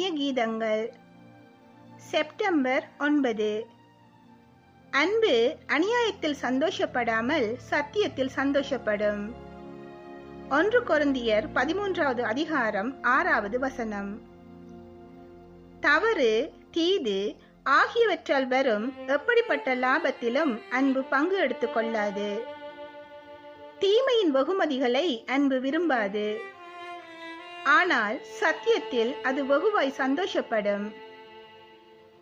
இனிய கீதங்கள். செப்டம்பர் ஒன்பது. அன்பு அநியாயத்தில் சந்தோஷப்படாமல் சத்தியத்தில் சந்தோஷப்படும். ஒன்று கொருந்தியர் பதிமூன்றாவது அதிகாரம் ஆறாவது வசனம். தவறு தீது ஆகியவற்றால் வரும் எப்படிப்பட்ட லாபத்திலும் அன்பு பங்கு எடுத்துக் கொள்ளாது. தீமையின் வெகுமதிகளை அன்பு விரும்பாது. ஆனால் சத்தியத்தில் அது வெகுவாய் சந்தோஷப்படும்.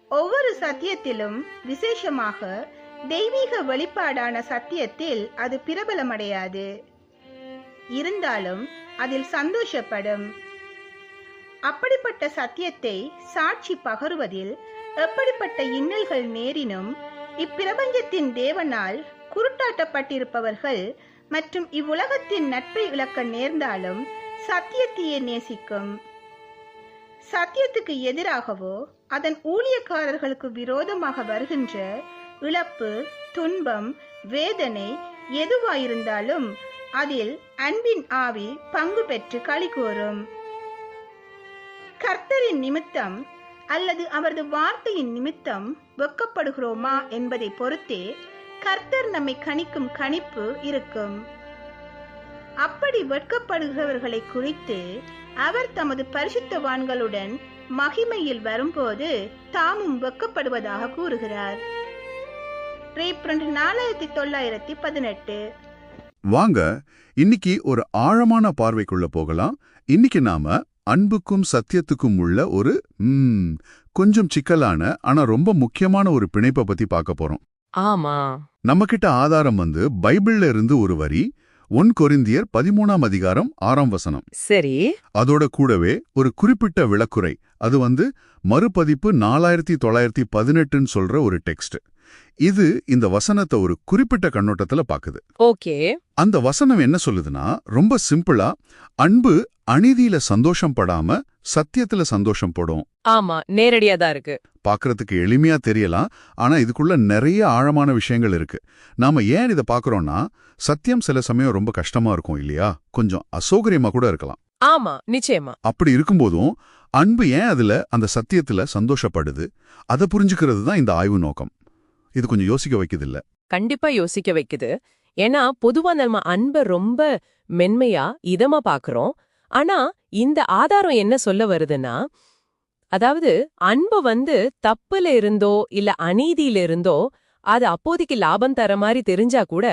ஒவ்வொரு சத்தியத்திலும் விசேஷமாக தெய்வீக வெளிப்பாடான சத்தியத்தில் அது பிரபலமடையாது. இருந்தாலும் அதில் சந்தோஷப்படும். அப்படிப்பட்ட சத்தியத்தை சாட்சி பகருவதில் எப்படிப்பட்ட இன்னல்கள் நேரினும் இப்பிரபஞ்சத்தின் தேவனால் குருட்டாட்டப்பட்டிருப்பவர்கள் மற்றும் இவ்வுலகத்தின் நட்பை இழக்க நேர்ந்தாலும் சத்தியத்தையே நேசிக்கும். சத்தியத்துக்கு எதிராகவோ அதன் ஊழியக்காரர்களுக்கு விரோதமாக வருகின்ற இழப்பு துன்பம் வேதனை எதுவாயிருந்தாலும் அதில் அன்பின் ஆவி பங்கு பெற்று களி கூறும். கர்த்தரின் நிமித்தம் அல்லது அவரது வார்த்தையின் நிமித்தம் வெக்கப்படுகிறோமா என்பதை பொறுத்தே கர்த்தர் நம்மை கணிக்கும் கணிப்பு இருக்கும். அப்படி வெட்கப்படுகிறவர்களை குறித்து அவர் தமது பரிசுத்தவான்களுடன் மகிமையில் வரும்போது தாமும் வெட்கப்படுவதாக கூறுகிறார். ரேப்ரண்ட் நாலாயிரத்தி தொள்ளாயிரத்தி பதினெட்டு வாங்க இன்னைக்கு ஒரு ஆழமான பார்வைக்குள்ள போகலாம். இன்னைக்கு நாம அன்புக்கும் சத்தியத்துக்கும் உள்ள ஒரு கொஞ்சம் சிக்கலான ஆனா ரொம்ப முக்கியமான ஒரு பிணைப்பை பத்தி பார்க்க போறோம். ஆமா. நம்மகிட்ட ஆதாரம் வந்து பைபிள்ல இருந்து ஒரு வரி ஒன் கொரிந்தியர் பதிமூணாம் அதிகாரம் ஆறாம் வசனம். சரி. அதோட கூடவே ஒரு குறிப்பிட்ட விளக்குரை அது வந்து மறுபதிப்பு நாலாயிரத்தி தொள்ளாயிரத்தி பதினெட்டுன்னு சொல்ற ஒரு டெக்ஸ்ட். இது இந்த வசனத்தை ஒரு குறிப்பிட்ட கண்ணோட்டத்துல பாக்குது. ஓகே. அந்த வசனம் என்ன சொல்லுதுன்னா ரொம்ப சிம்பிளா அன்பு அநீதியில சந்தோஷம் படாம சத்தியத்துல சந்தோஷம் படும். ஆமா நேரடியா தான் இருக்கு. பார்க்கறதுக்கு எளிமையா தெரியலாம். ஆனா இதுக்குள்ள நிறைய ஆழமான விஷயங்கள் இருக்கு. நாம ஏன் இதை பார்க்கறோம்னா சத்தியம் சில சமயம் ரொம்ப கஷ்டமா இருக்கும் இல்லையா? கொஞ்சம் அசௌகரியமா கூட இருக்கலாம். ஆமா நிச்சயமா. அப்படி இருக்கும்போதும் அன்பு ஏன் அதுல அந்த சத்தியத்துல சந்தோஷப்படுது? அதை புரிஞ்சுக்கிறது தான் இந்த ஆய்வு நோக்கம். இது கொஞ்சம் யோசிக்க வைக்குது இல்ல கண்டிப்பா யோசிக்க வைக்குது. ஏன்னா பொதுவா நம்ம அன்ப ரொம்ப மென்மையா இதமா பாக்குறோம் ஆனா இந்த ஆதாரம் என்ன சொல்ல வருதுன்னா அதாவது அன்பு வந்து தப்புல இருந்தோ இல்ல அநீதியில இருந்தோ அது அப்போதைக்கு லாபம் தர மாதிரி தெரிஞ்சா கூட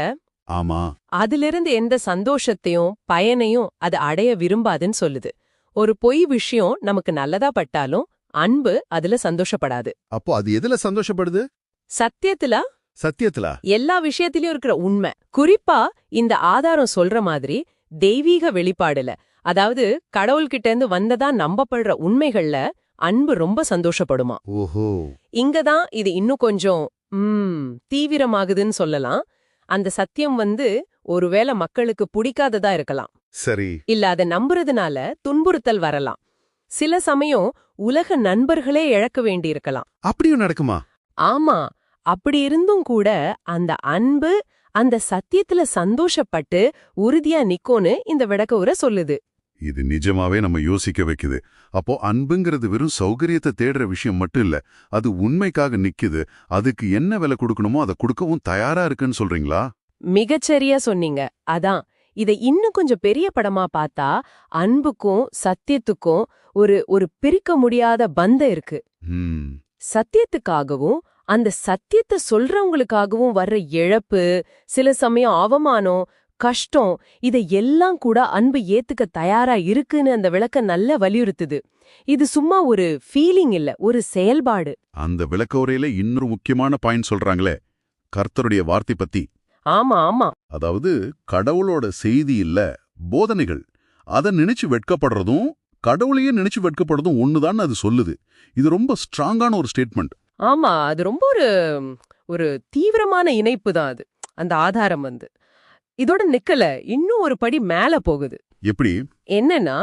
ஆமா. அதிலிருந்து எந்த சந்தோஷத்தையும் பயனையும் அது அடைய விரும்பாதுன்னு சொல்லுது. ஒரு பொய் விஷயம் நமக்கு நல்லதா பட்டாலும் அன்பு அதுல சந்தோஷப்படாது. அப்போ அது எதுல சந்தோஷப்படுது? சத்தியத்துல? சத்தியத்துல. எல்லா விஷயத்திலயும் இருக்கிற உண்மை. குறிப்பா இந்த ஆதாரம் சொல்ற மாதிரி தெய்வீக வெளிப்பாடுல அதாவது கடவுள்கிட்ட இருந்து வந்ததா நம்பப்படுற உண்மைகள்ல அன்பு ரொம்ப சந்தோஷப்படுமா? ஓஹோ. இங்கதான் இது இன்னும் கொஞ்சம் ம் தீவிரமாகுதுன்னு சொல்லலாம். அந்த சத்தியம் வந்து ஒருவேளை மக்களுக்கு பிடிக்காததா இருக்கலாம். சரி. இல்ல அதை நம்புறதுனால துன்புறுத்தல் வரலாம். சில சமயம் உலக நண்பர்களே இழக்க வேண்டியிருக்கலாம். அப்படியும் நடக்குமா? ஆமா அப்படி இருந்தும் கூட அந்த அன்பு அந்த சத்தியத்துல சந்தோஷப்பட்டு உறுதியா நிக்கோன்னு இந்த விளக்க உரை சொல்லுது. இது நிஜமாவே நம்ம யோசிக்க வைக்குது. அப்போ அன்புங்கிறது வெறும் சௌகரியத்தை தேடுற விஷயம் மட்டும் இல்ல அது உண்மைக்காக நிக்குது. அதுக்கு என்ன விலை கொடுக்கணுமோ அதை கொடுக்கவும் தயாரா இருக்குன்னு சொல்றீங்களா? மிகச்சரியா சொன்னீங்க. அதான் இதை இன்னும் கொஞ்சம் பெரிய படமா பார்த்தா அன்புக்கும் சத்தியத்துக்கும் ஒரு ஒரு பிரிக்க முடியாத பந்தம் இருக்கு. சத்தியத்துக்காகவும் அந்த சத்தியத்தை சொல்றவங்களுக்காகவும் வர்ற இழப்பு சில சமயம் அவமானம் கஷ்டம் இதை எல்லாம் கூட அன்பு ஏத்துக்க தயாரா இருக்குன்னு அந்த விளக்க நல்ல வலியுறுத்துது. இது சும்மா ஒரு ஃபீலிங் இல்ல ஒரு செயல்பாடு. அந்த விளக்க உரையில இன்னொரு முக்கியமான பாயிண்ட் சொல்றாங்களே கர்த்தருடைய வார்த்தை பத்தி. ஆமா ஆமா. அதாவது கடவுளோட செய்தி இல்ல போதனைகள். அதை நினைச்சு வெட்கப்படுறதும் கடவுளையே நினைச்சு வெட்கப்படுறதும் ஒண்ணுதான் அது சொல்லுது. இது ரொம்ப ஸ்ட்ராங்கான ஒரு ஸ்டேட்மெண்ட் ஆமா அது ரொம்ப ஒரு ஒரு தீவிரமான இணைப்பு தான் அது. அந்த ஆதாரம் வந்து. இதோட நிக்கல. இன்னும் ஒரு படி மேல போகுது. எப்படி? என்னன்னா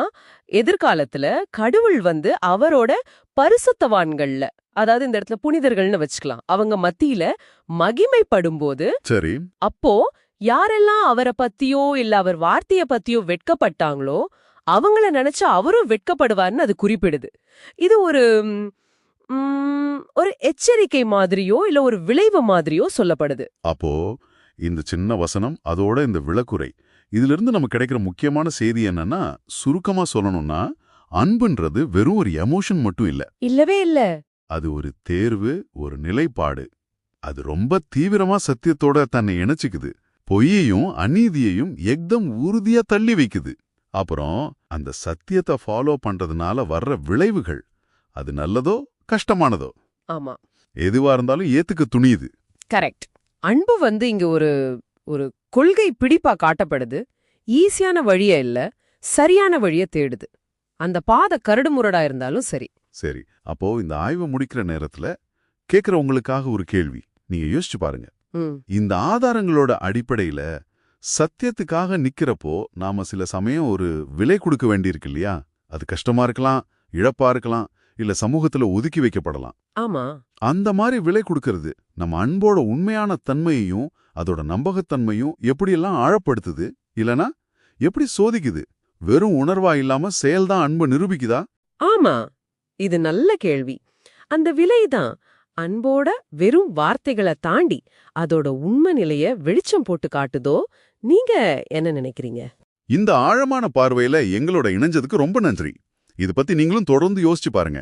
எதிர்காலத்துல கடவுள் வந்து அவரோட பரிசுத்தவான்கள்ல அதாவது இந்த இடத்துல புனிதர்கள்னு வச்சுக்கலாம் அவங்க மத்தியில மகிமைப்படும்போது சரி. அப்போ யாரெல்லாம் அவரை பத்தியோ இல்ல அவர் வார்த்தைய பத்தியோ வெட்கப்பட்டாங்களோ அவங்கள நினைச்சு அவரும் வெட்கப்படுவார்னு அது குறிப்பிடுது. இது ஒரு ஒரு எச்சரிக்கை மாதிரியோ இல்ல ஒரு விளைவு மாதிரியோ சொல்லப்படுது. அப்போ இந்த சின்ன வசனம் அதோட இந்த விளக்குரை. இதிலிருந்து நமக்கு கிடைக்கிற முக்கியமான செய்தி என்னன்னா சுருக்கமா சொல்லணும்னா அன்புன்றது வெறும் ஒரு எமோஷன் மட்டும் இல்ல. இல்லவே இல்ல. அது ஒரு தேர்வு ஒரு நிலைப்பாடு. அது ரொம்ப தீவிரமா சத்தியத்தோட தன்னை இணைச்சுக்குது. பொய்யையும் அநீதியையும் எக்தம் உறுதியா தள்ளி வைக்குது. அப்புறம் அந்த சத்தியத்தை ஃபாலோ பண்றதுனால வர்ற விளைவுகள் அது நல்லதோ கஷ்டமானதோ? ஆமா. எதுவா இருந்தாலும் ஏத்துக்க துணியுது. கரெக்ட் அன்பு வந்து இங்க ஒரு ஒரு கொள்கை பிடிப்பா காட்டப்படுது. ஈஸியான வழிய இல்ல சரியான வழிய தேடுது. அந்த பாதை கரடுமுரடா இருந்தாலும் சரி. சரி அப்போ இந்த ஆய்வை முடிக்கிற நேரத்துல கேக்குறவங்களுக்காக ஒரு கேள்வி. நீங்க யோசிச்சு பாருங்க. இந்த ஆதாரங்களோட அடிப்படையில சத்தியத்துக்காக நிக்கிறப்போ நாம சில சமயம் ஒரு விலை கொடுக்க வேண்டியிருக்கு இல்லையா? அது கஷ்டமா இருக்கலாம் இழப்பா இருக்கலாம் இல்ல சமூகத்துல ஒதுக்கி வைக்கப்படலாம். ஆமா. அந்த மாதிரி விலை கொடுக்கறது நம்ம அன்போட உண்மையான தன்மையையும் அதோட நம்பகத்தன்மையும் எப்படியெல்லாம் ஆழப்படுத்துது இல்லனா எப்படி சோதிக்குது? வெறும் உணர்வா இல்லாம செயல்தான் அன்பை நிரூபிக்குதா? ஆமா. இது நல்ல கேள்வி. அந்த விலைதான் அன்போட வெறும் வார்த்தைகளை தாண்டி அதோட உண்மை நிலைய வெளிச்சம் போட்டு காட்டுதோ? நீங்க என்ன நினைக்கிறீங்க? இந்த ஆழமான பார்வையில எங்களோட இணைஞ்சதுக்கு ரொம்ப நன்றி. இதை பத்தி நீங்களும் தொடர்ந்து யோசிச்சு பாருங்க.